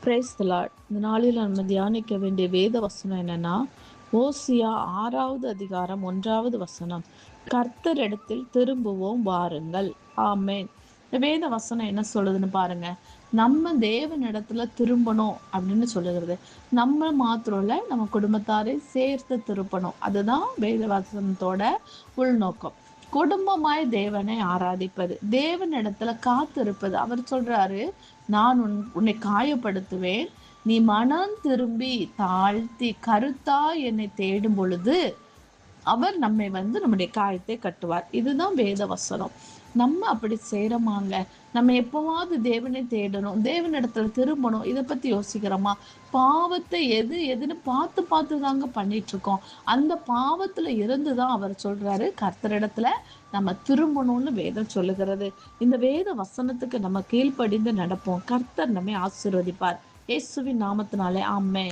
Price தலாட் இந்த நாளில் நம்ம தியானிக்க வேண்டிய வேத வசனம் என்னன்னா ஓசியா ஆறாவது அதிகாரம் ஒன்றாவது வசனம். கர்த்தர் இடத்தில் திரும்புவோம் வாருங்கள். ஆமேன். இந்த வேத வசனம் என்ன சொல்லுதுன்னு பாருங்க. நம்ம தேவன் இடத்துல திரும்பணும் அப்படின்னு சொல்லுகிறது. நம்ம மாத்திரம் இல்லை நம்ம குடும்பத்தாரை சேர்த்து திருப்பணும். அதுதான் வேத வசனத்தோட உள்நோக்கம். குடும்பமாய் தேவனை ஆராதிப்பது. தேவன் இடத்துல காத்திருப்பது. அவர் சொல்றாரு நான் உன் உன்னை காயப்படுத்துவேன். நீ மனம் திரும்பி தாழ்த்தி கருத்தா என்னை தேடும் பொழுது அவர் நம்மை வந்து நம்முடைய காயத்தை கட்டுவார். இதுதான் வேத வசனம். நம்ம அப்படி செய்கிறோமாங்க நம்ம எப்போவாவது தேவனை தேடணும் தேவனிடத்துல திரும்பணும் இதை பற்றி யோசிக்கிறோமா? பாவத்தை எது எதுன்னு பார்த்து பார்த்து தாங்க பண்ணிட்டு இருக்கோம் அந்த இருந்து தான் அவர் சொல்கிறாரு கர்த்தரிடத்துல நம்ம திரும்பணும்னு வேதம் சொல்லுகிறது. இந்த வேத வசனத்துக்கு நம்ம கீழ்ப்படிந்து நடப்போம். கர்த்தர் நம்மை ஆசீர்வதிப்பார். இயேசுவின் நாமத்தினாலே ஆமே